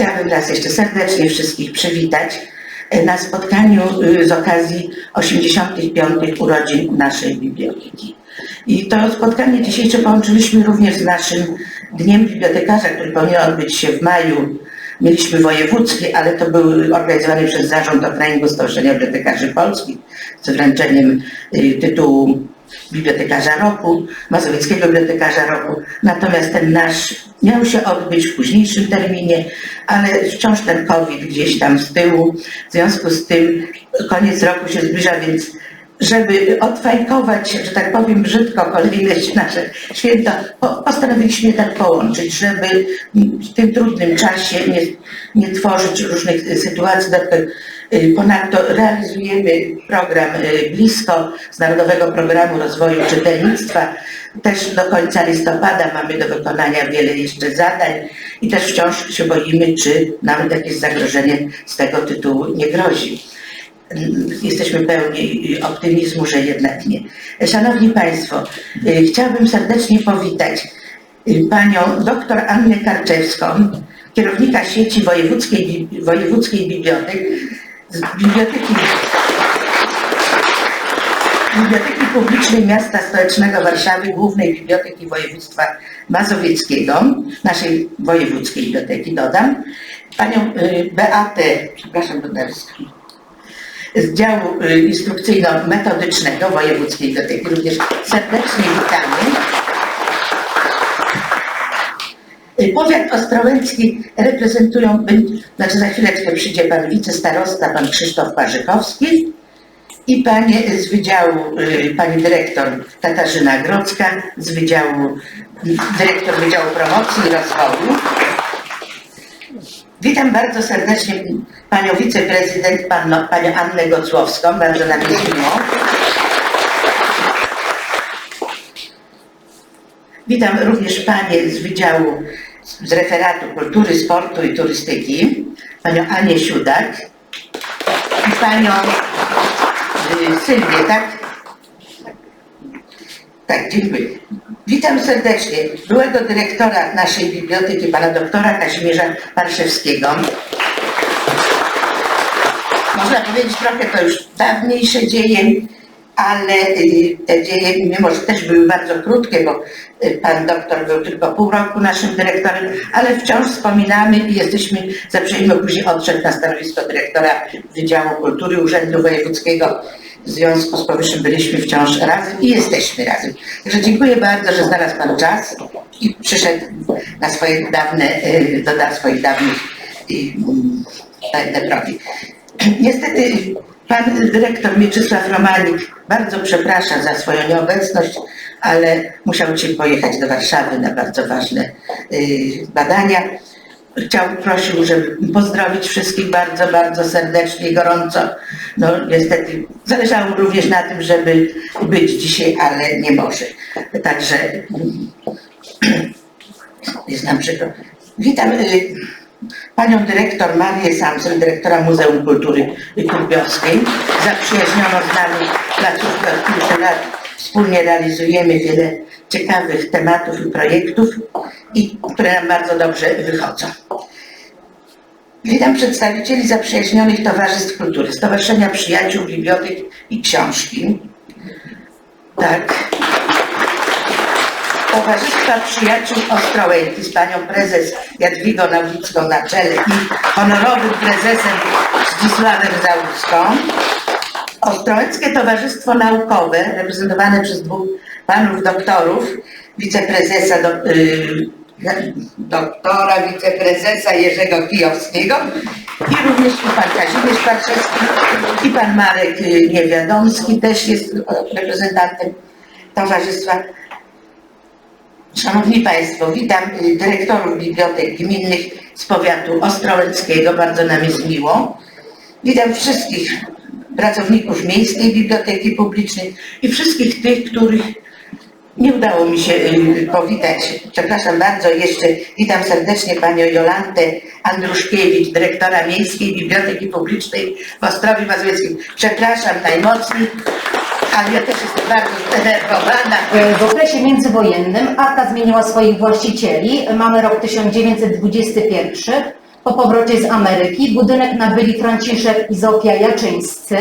chciałabym raz jeszcze serdecznie wszystkich przywitać na spotkaniu y, z okazji 85. urodzin naszej biblioteki. I to spotkanie dzisiejsze połączyliśmy również z naszym Dniem Bibliotekarza, który powinien odbyć się w maju. Mieliśmy wojewódzki, ale to był organizowany przez Zarząd Okręgu Stowarzyszenia Bibliotekarzy Polskich z wręczeniem y, tytułu Bibliotekarza Roku, Mazowieckiego Bibliotekarza Roku. Natomiast ten nasz miał się odbyć w późniejszym terminie, ale wciąż ten COVID gdzieś tam z tyłu. W związku z tym koniec roku się zbliża, więc żeby odfajkować, że tak powiem brzydko, kolejne nasze święto, po- postanowiliśmy tak połączyć, żeby w tym trudnym czasie nie, nie tworzyć różnych sytuacji. Y, Ponadto realizujemy program y, blisko z Narodowego Programu Rozwoju Czytelnictwa. Też do końca listopada mamy do wykonania wiele jeszcze zadań i też wciąż się boimy, czy nam jakieś zagrożenie z tego tytułu nie grozi jesteśmy pełni optymizmu, że jednak nie. Szanowni Państwo, y, chciałabym serdecznie powitać y, panią dr Annę Karczewską, kierownika sieci wojewódzkiej, wojewódzkiej bibliotek, z Biblioteki, Biblioteki Publicznej Miasta Stołecznego Warszawy, Głównej Biblioteki Województwa Mazowieckiego, naszej wojewódzkiej biblioteki dodam, panią y, Beatę, przepraszam, dodam z działu y, instrukcyjno-metodycznego Wojewódzkiej Biblioteki. Również serdecznie witamy. Powiat ostrołęcki reprezentują, znaczy za chwileczkę przyjdzie pan wicestarosta, pan Krzysztof Parzykowski i panie z wydziału, y, pani dyrektor Katarzyna Grodzka z wydziału, dyrektor Wydziału Promocji i Rozwoju. Witam bardzo serdecznie panią wiceprezydent, panią, panią Annę Gocłowską, bardzo nam jest miło. Witam również panie z Wydziału, z Referatu Kultury, Sportu i Turystyki, panią Anię Siudak i panią y, Sylwię, tak? Tak, dziękuję. Witam serdecznie byłego dyrektora naszej biblioteki, pana doktora Kazimierza Parszewskiego. Można powiedzieć trochę to już dawniejsze dzieje, ale y, te dzieje, mimo że też były bardzo krótkie, bo y, pan doktor był tylko pół roku naszym dyrektorem, ale wciąż wspominamy i jesteśmy zaprzyjemno później odszedł na stanowisko dyrektora Wydziału Kultury Urzędu Wojewódzkiego. W związku z powyższym byliśmy wciąż razem i jesteśmy razem. Także dziękuję bardzo, że znalazł Pan czas i przyszedł na swoje dawne, y, do swoich dawnych dawne drogi. Niestety pan dyrektor Mieczysław Romanik bardzo przeprasza za swoją nieobecność, ale musiał dzisiaj pojechać do Warszawy na bardzo ważne y, badania. Chciał, prosił, żeby pozdrowić wszystkich bardzo, bardzo serdecznie, gorąco. No niestety zależało również na tym, żeby być dzisiaj, ale nie może. Także mm, jest nam przykro. Witam y, panią dyrektor Marię Samsel, dyrektora Muzeum Kultury Kurbiowskiej. Zaprzyjaźniono z nami placówkę od kilku lat. Wspólnie realizujemy wiele ciekawych tematów i projektów, i, które nam bardzo dobrze wychodzą. Witam przedstawicieli zaprzyjaźnionych Towarzystw Kultury, Stowarzyszenia Przyjaciół Bibliotek i Książki. Tak. Towarzystwa Przyjaciół Ostrołęki z panią prezes Jadwigą Naulicką na czele i honorowym prezesem Zdzisławem Załuską. Ostrołęckie Towarzystwo Naukowe, reprezentowane przez dwóch panów doktorów, wiceprezesa do, y, doktora, wiceprezesa Jerzego Kijowskiego i również pan Kazimierz Parszewski i pan Marek y, Niewiadomski też jest reprezentantem towarzystwa. Szanowni Państwo, witam dyrektorów bibliotek gminnych z powiatu ostrołęckiego, bardzo nam jest miło. Witam wszystkich pracowników Miejskiej Biblioteki Publicznej i wszystkich tych, których nie udało mi się y, powitać. Przepraszam bardzo jeszcze. Witam serdecznie panią Jolantę Andruszkiewicz, dyrektora Miejskiej Biblioteki Publicznej w Ostrowi Mazowieckim. Przepraszam najmocniej, ale ja też bardzo zdenerwowana. W okresie międzywojennym Arta zmieniła swoich właścicieli. Mamy rok 1921. po powrocie z Ameryki. Budynek nabyli Franciszek i Zofia Jaczyńscy.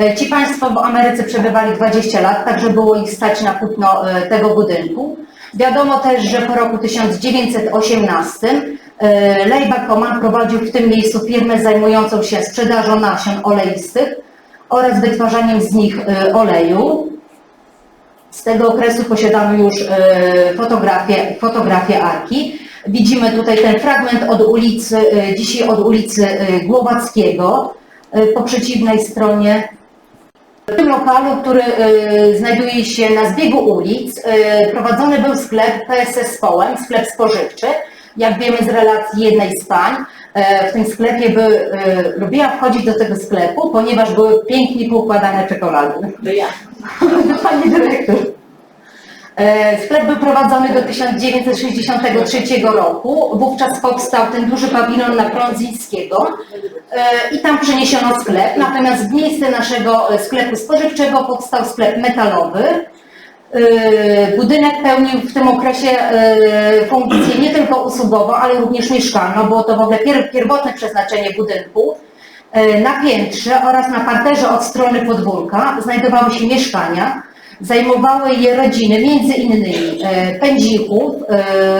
E, Ci Państwo w Ameryce przebywali 20 lat, także było ich stać na kupno e, tego budynku. Wiadomo też, że po roku 1918 e, Lej Bakoman prowadził w tym miejscu firmę zajmującą się sprzedażą nasion oleistych oraz wytwarzaniem z nich e, oleju. Z tego okresu posiadamy już e, fotografię, fotografię Arki. Widzimy tutaj ten fragment od ulicy, e, dzisiaj od ulicy e, Głowackiego, po przeciwnej stronie. W tym lokalu, który znajduje się na zbiegu ulic, prowadzony był sklep PSS Połem, sklep spożywczy. Jak wiemy z relacji jednej z pań, w tym sklepie by, e, lubiła wchodzić do tego sklepu, ponieważ były pięknie poukładane czekolady. To ja. Pani dyrektor. E, Sklep był prowadzony do 1963 roku. Wówczas powstał ten duży pawilon na Prądzyńskiego e, i tam przeniesiono sklep. Natomiast w miejsce naszego e, sklepu spożywczego powstał sklep metalowy. E, Budynek pełnił w tym okresie e, funkcję nie tylko usługową, ale również mieszkalną. Było to w ogóle pier pierwotne przeznaczenie budynku. E, Na piętrze oraz na parterze od strony podwórka znajdowały się mieszkania. Zajmowały je rodziny, między innymi Pędzichów,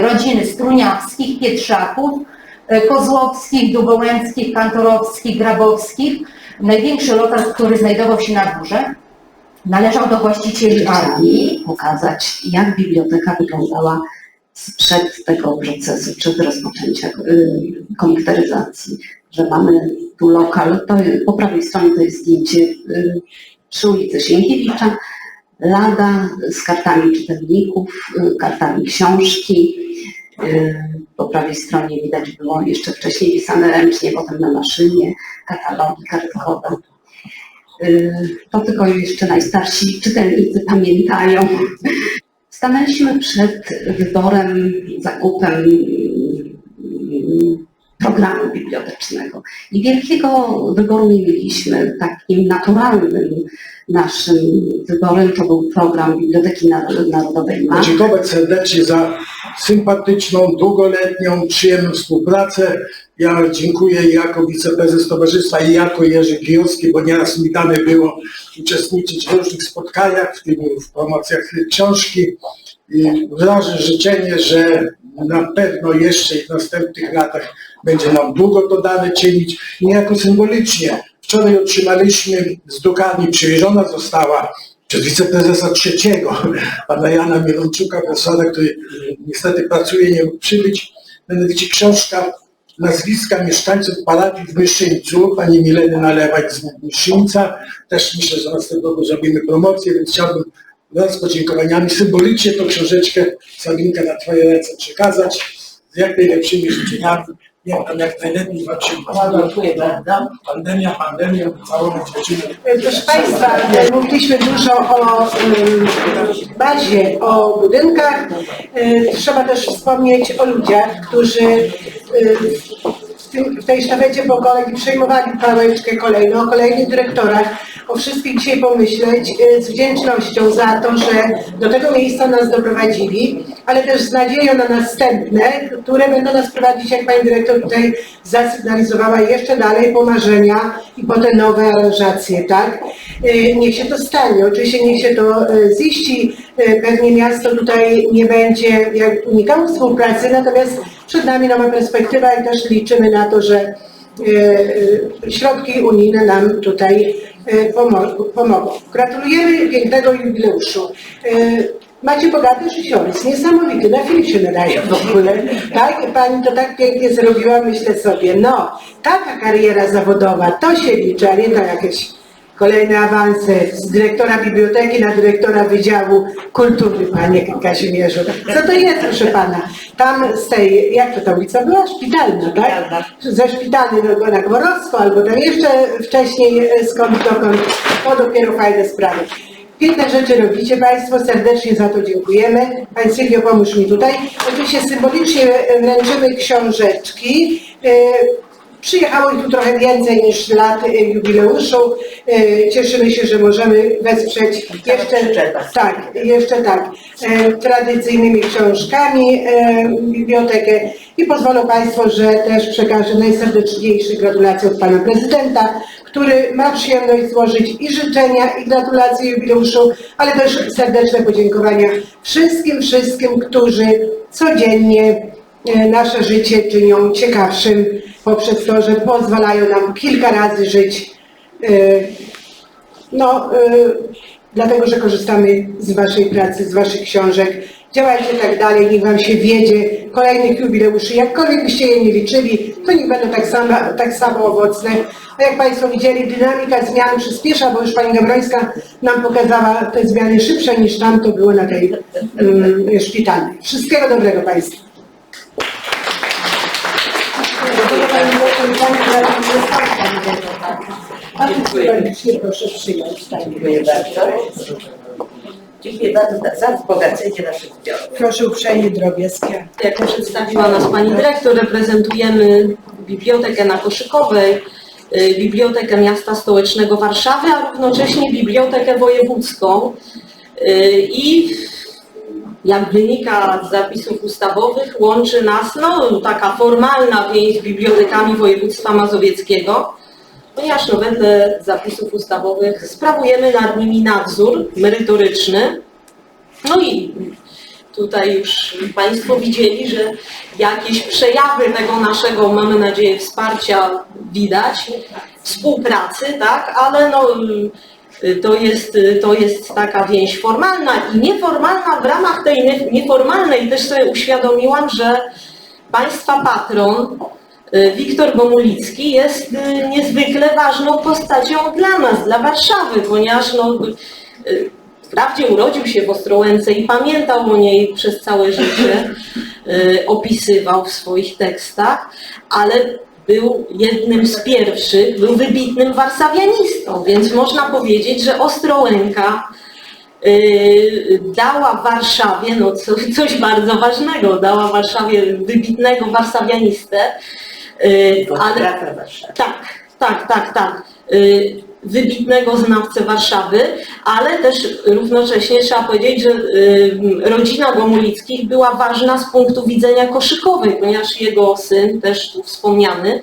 rodziny Struniawskich, Pietrzaków, Kozłowskich, Dubołęckich, Kantorowskich, Grabowskich. Największy lokal, który znajdował się na górze, należał do właścicieli Arki. Pokazać, jak biblioteka wyglądała sprzed tego procesu, przed rozpoczęciem y, komputeryzacji, że mamy tu lokal, to po prawej stronie to jest zdjęcie przy ulicy Sienkiewicza, lada z kartami czytelników, y, kartami książki. Y, Po prawej stronie widać było jeszcze wcześniej pisane ręcznie, potem na maszynie, katalogi kartkowe. Y, To tylko jeszcze najstarsi czytelnicy pamiętają. Stanęliśmy przed wyborem, zakupem mm, programu bibliotecznego i wielkiego wyboru nie mieliśmy. Takim naturalnym naszym wyborem to był program Biblioteki Naro- Narodowej MAP. podziękować serdecznie za sympatyczną, długoletnią, przyjemną współpracę. Ja dziękuję jako wiceprezes towarzystwa i jako Jerzy Kijowski, bo nieraz mi dane było uczestniczyć w różnych spotkaniach, w tym w promocjach książki. I wyrażę życzenie, że na pewno jeszcze w następnych latach będzie nam długo to dane czynić. Niejako symbolicznie wczoraj otrzymaliśmy z drukarni, przywieziona została przez wiceprezesa trzeciego, pana Jana Mielonczuka, profesora, który niestety pracuje, nie mógł przybyć. Mianowicie książka nazwiska mieszkańców parafii w Myszyńcu, pani Mileny Nalewak z Myszyńca. Też myślę, że następnego zrobimy promocję, więc chciałbym wraz z podziękowaniami symbolicznie tą książeczkę Sabinka na Twoje ręce przekazać z jak najlepszymi życzeniami. Niech tam jak najlepiej Wam się układa. Bardzo. Pandemia, pandemia, całą dziewczynę. Proszę Państwa, e, mówiliśmy dużo o bazie, o budynkach. E, Trzeba też wspomnieć o ludziach, którzy y, w, tej sztafecie pokoleń przejmowali pałeczkę kolejną, o kolejnych dyrektorach, o wszystkich dzisiaj pomyśleć. E, z wdzięcznością za to, że do tego miejsca nas doprowadzili, ale też z nadzieją na następne, które będą nas prowadzić, jak Pani Dyrektor tutaj zasygnalizowała, jeszcze dalej po marzenia i po te nowe aranżacje, tak? E, Niech się to stanie, oczywiście niech się to e, ziści, E, pewnie miasto tutaj nie będzie unikało współpracy, natomiast przed nami nowa perspektywa i też liczymy na to, że e, e, środki unijne nam tutaj e, pomogą. Gratulujemy pięknego jubileuszu. E, Macie bogaty życiorys, niesamowity, na film się nadaje w ogóle. Tak, pani to tak pięknie zrobiła, myślę sobie, no, taka kariera zawodowa, to się liczy, a nie to jakieś kolejne awanse z dyrektora biblioteki na dyrektora Wydziału Kultury, panie Kazimierzu. Co to jest, proszę pana? Tam z tej, jak to ta ulica była? Szpitalna, tak? Szpitalna. Ze szpitalnej na Gworowsko, albo tam jeszcze wcześniej e, skąd dokąd, to dopiero fajne sprawy. Piękne rzeczy robicie Państwo, serdecznie za to dziękujemy. Pani Sylwio, pomóż mi tutaj. Oczywiście symbolicznie wręczymy książeczki. Przyjechało ich tu trochę więcej niż lat y, jubileuszu. Y, Cieszymy się, że możemy wesprzeć jeszcze, tak, jeszcze tak, e, tradycyjnymi książkami bibliotekę. I pozwolą Państwo, że też przekażę najserdeczniejsze gratulacje od Pana Prezydenta, który ma przyjemność złożyć i życzenia, i gratulacje jubileuszu, ale też serdeczne podziękowania wszystkim, wszystkim, którzy codziennie nasze życie czynią ciekawszym poprzez to, że pozwalają nam kilka razy żyć. e, No, e, dlatego, że korzystamy z Waszej pracy, z Waszych książek. Działajcie tak dalej, niech Wam się wiedzie kolejnych jubileuszy. Jakkolwiek byście je nie liczyli, to niech będą tak samo, tak samo owocne. A jak Państwo widzieli, dynamika zmian przyspiesza, bo już Pani Gabrońska nam pokazała te zmiany szybsze niż tam to było na tej um, szpitalnej. Wszystkiego dobrego Państwu. Serdecznie proszę przyjąć. tak. Dziękuję bardzo. Dziękuję bardzo za wzbogacenie naszych zbiorów. Proszę uprzejmie drobiazgie. Jak przedstawiła nas pani dyrektor, reprezentujemy Bibliotekę na Koszykowej, y, Bibliotekę Miasta Stołecznego Warszawy, a równocześnie Bibliotekę Wojewódzką. Y, I jak wynika z zapisów ustawowych, łączy nas no, taka formalna więź z bibliotekami województwa mazowieckiego, ponieważ no, wedle zapisów ustawowych sprawujemy nad nimi nadzór merytoryczny. No i Tutaj już Państwo widzieli, że jakieś przejawy tego naszego, mamy nadzieję, wsparcia widać, współpracy, tak, ale no, to jest, y, to jest taka więź formalna i nieformalna. W ramach tej nie- nieformalnej też sobie uświadomiłam, że Państwa patron, y, Wiktor Gomulicki jest y, niezwykle ważną postacią dla nas, dla Warszawy, ponieważ no, y, Wprawdzie urodził się w Ostrołęce i pamiętał o niej przez całe życie, y, opisywał w swoich tekstach, ale był jednym z pierwszych, był wybitnym warszawianistą, więc można powiedzieć, że Ostrołęka y, dała Warszawie no, co, coś bardzo ważnego, dała Warszawie wybitnego warszawianistę, y, ale tak, tak, tak, tak. Wybitnego znawcę Warszawy, ale też równocześnie trzeba powiedzieć, że y, rodzina Gomulickich była ważna z punktu widzenia koszykowej, ponieważ jego syn, też tu wspomniany,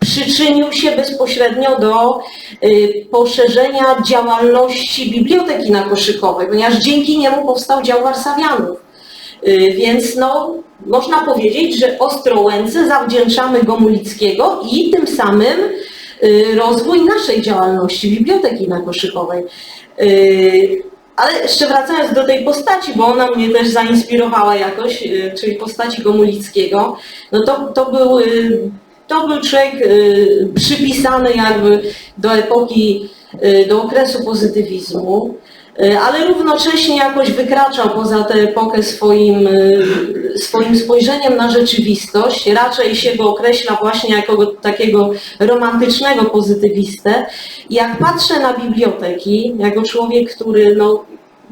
przyczynił się bezpośrednio do y, poszerzenia działalności biblioteki na Koszykowej, ponieważ dzięki niemu powstał dział Warszawianów. Y, Więc no, można powiedzieć, że Ostrołęce zawdzięczamy Gomulickiego i tym samym rozwój naszej działalności Biblioteki na Koszykowej. Y, Ale jeszcze wracając do tej postaci, bo ona mnie też zainspirowała jakoś, y, czyli postaci Gomulickiego, no to, to był y, to był człowiek y, przypisany jakby do epoki, y, do okresu pozytywizmu, y, ale równocześnie jakoś wykraczał poza tę epokę swoim, y, swoim spojrzeniem na rzeczywistość. Raczej się go określa właśnie jako go- takiego romantycznego pozytywistę. Jak patrzę na biblioteki, jako człowiek, który no,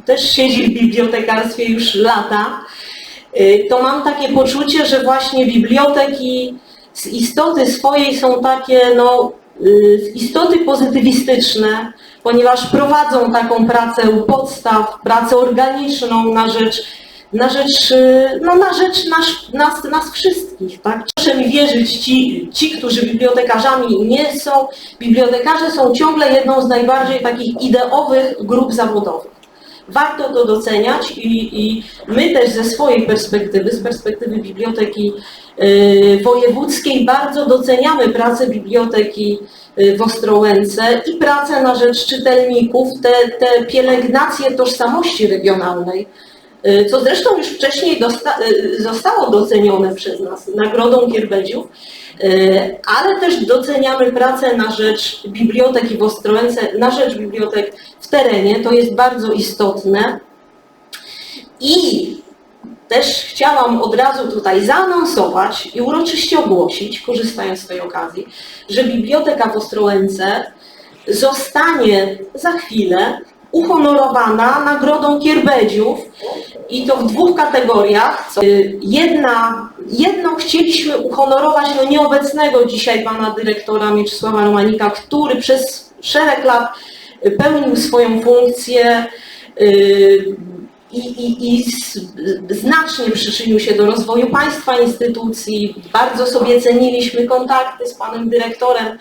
też siedzi w bibliotekarstwie już lata, y, to mam takie poczucie, że właśnie biblioteki z istoty swojej są takie, no, y, istoty pozytywistyczne, ponieważ prowadzą taką pracę podstaw, pracę organiczną na rzecz, na rzecz, y, no, na rzecz nas, nas, nas wszystkich. Tak? Proszę mi wierzyć, ci, ci, którzy bibliotekarzami nie są, bibliotekarze są ciągle jedną z najbardziej takich ideowych grup zawodowych. Warto to doceniać i, i my też ze swojej perspektywy, z perspektywy biblioteki y, wojewódzkiej bardzo doceniamy pracę biblioteki y, w Ostrołęce i pracę na rzecz czytelników, te, te pielęgnacje tożsamości regionalnej, y, co zresztą już wcześniej dosta, zostało docenione przez nas Nagrodą Kierbedziów, ale też doceniamy pracę na rzecz biblioteki w Ostrołęce, na rzecz bibliotek w terenie, to jest bardzo istotne. I też chciałam od razu tutaj zaanonsować i uroczyście ogłosić, korzystając z tej okazji, że biblioteka w Ostrołęce zostanie za chwilę uhonorowana nagrodą Kierbedziów i to w dwóch kategoriach. Jedna, jedną chcieliśmy uhonorować no nieobecnego dzisiaj pana dyrektora Mieczysława Romanika, który przez szereg lat pełnił swoją funkcję y, i, i, i znacznie przyczynił się do rozwoju państwa, instytucji. Bardzo sobie ceniliśmy kontakty z panem dyrektorem.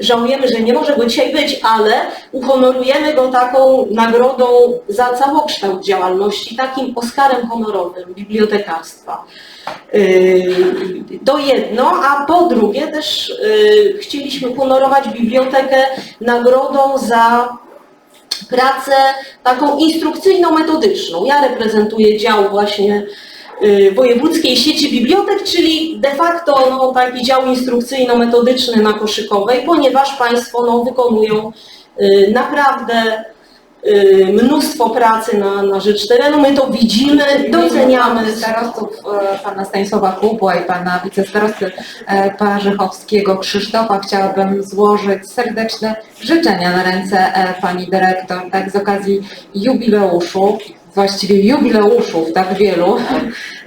Żałujemy, że nie może go dzisiaj być, ale uhonorujemy go taką nagrodą za całokształt działalności, takim Oscarem honorowym bibliotekarstwa. Yy, To jedno, a po drugie też yy, chcieliśmy honorować bibliotekę nagrodą za pracę taką instrukcyjno-metodyczną. Ja reprezentuję dział właśnie Wojewódzkiej Sieci Bibliotek, czyli de facto no, taki dział instrukcyjno-metodyczny na Koszykowej, ponieważ Państwo no, wykonują y, naprawdę y, mnóstwo pracy na, na rzecz terenu. My to widzimy, doceniamy. starostów e, pana Stanisława Kubła i pana wicestarosty e, Parzechowskiego Krzysztofa chciałabym złożyć serdeczne życzenia na ręce e, pani dyrektor, tak z okazji jubileuszu, właściwie jubileuszów tak wielu.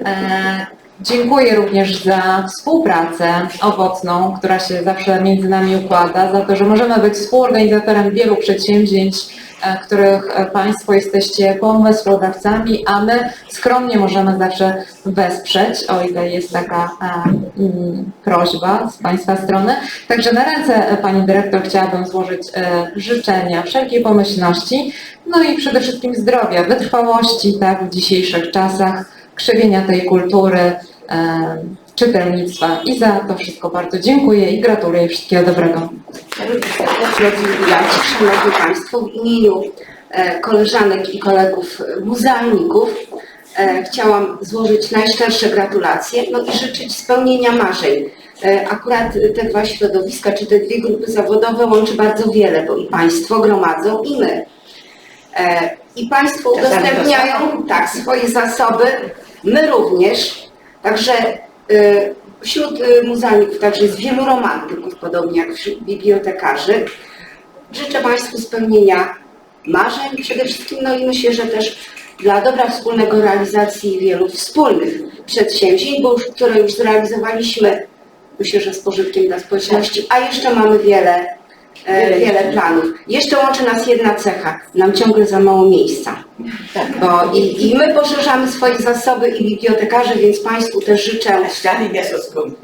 E, Dziękuję również za współpracę owocną, która się zawsze między nami układa, za to, że możemy być współorganizatorem wielu przedsięwzięć, których e, Państwo jesteście pomysłodawcami, a my skromnie możemy zawsze wesprzeć, o ile jest taka e, mm, prośba z Państwa strony. Także na ręce e, Pani Dyrektor chciałabym złożyć e, życzenia wszelkiej pomyślności, no i przede wszystkim zdrowia, wytrwałości tak, w dzisiejszych czasach, krzewienia tej kultury, e, czytelnictwa i za to wszystko bardzo dziękuję i gratuluję wszystkiego dobrego. Szanowni Państwo, w imieniu e, koleżanek i kolegów muzealników e, chciałam złożyć najszczersze gratulacje no i życzyć spełnienia marzeń. E, Akurat te dwa środowiska, czy te dwie grupy zawodowe łączy bardzo wiele, bo i Państwo gromadzą, i my. I Państwo udostępniają tak, swoje zasoby, my również. Także wśród e, muzealników także jest wielu romantyków, podobnie jak wśród bibliotekarzy. Życzę Państwu spełnienia marzeń przede wszystkim, no i myślę, że też dla dobra wspólnego realizacji wielu wspólnych przedsięwzięć, bo już, które już zrealizowaliśmy, myślę, że z pożytkiem dla społeczności, a jeszcze mamy wiele, wiele planów. Jeszcze łączy nas jedna cecha, nam ciągle za mało miejsca. Bo i, i my poszerzamy swoje zasoby i bibliotekarze, więc Państwu też życzę Ściany skromne.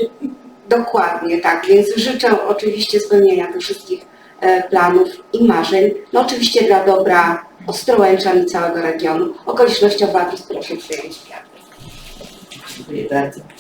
Dokładnie, tak. Więc życzę oczywiście spełnienia tych wszystkich e, planów i marzeń. No oczywiście dla dobra Ostrołęczan i całego regionu. Okolicznościowa proszę przyjąć. Dziękuję bardzo.